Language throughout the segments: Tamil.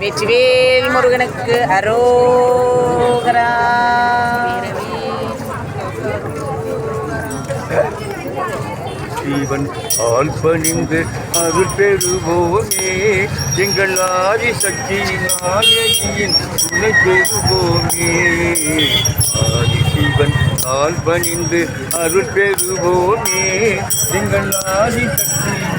வெற்றிவேல் முருகனுக்கு அரோகரா ஜீவன் ஆள் பணிந்து அருள் பெறுவோமே எங்கள் ஆதி சக்தி நாயகியின் துணை பெறுவோமே ஆதி சிவன் ஆள் பணிந்து அருள் பெறுவோமே எங்கள் ஆதி சக்தி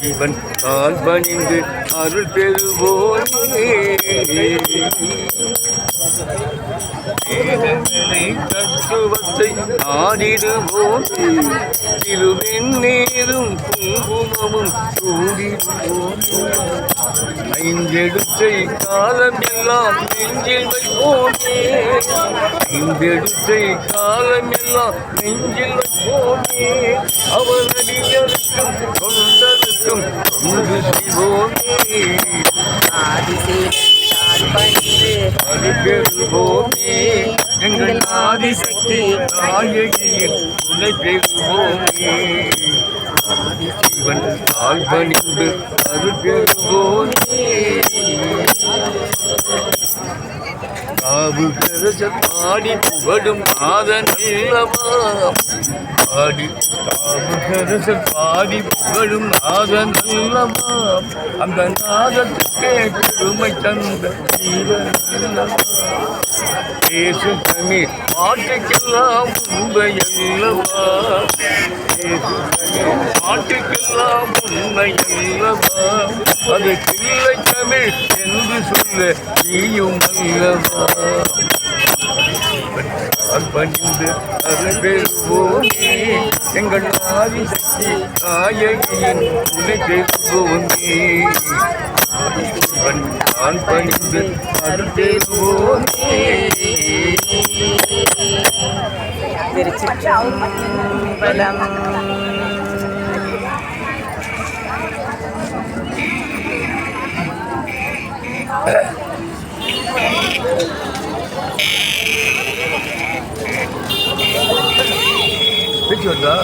சிவன் ஆள் பணிந்து அருள் பெறுவோமே. தத்துவத்தை ஆடிடுவோம் திருவெண்ணீரும் குங்குமமும் சூடிடுவோம். ஐந்தெடுத்தை காலம் எல்லாம் நெஞ்சில் வைப்போமே. ஐந்தெடுத்தை காலம் எல்லாம் நெஞ்சில் வைப்போமே அவனடியருக்கும் தொண்டருக்கும் தொண்டு செய்வோமே பெறுவோமே எங்கள் ஆதிசக்தி நாயகியின் துணை பெறுவோமே ஜீவன் தாழ் பணிந்து பெறுவோமே காவு கரச புகழும் நாதன் அல்லவா பாடி காவு பாடி புகழும் நாதன் அல்லவா அந்த நாதத்துக்கே பெருமை தந்த ஜீவன் அல்லவா ஏசு தமிழ் பாட்டுக்கெல்லாம் உண்மை அல்லவா பேசு தமிழ் பாட்டுக்கெல்லாம் உண்மை அல்லவா அது பிள்ளை தமிழ் என்று சொல்ல நீயும் அல்லவா? பணிந்து அது பெறுவோமே எங்கள் ஆதிசக்தி நாயகியின் துணை பெறுவோமே சிவன் நான் பணிந்து அது തിരിച്ചിട്ടും ബദാം Peki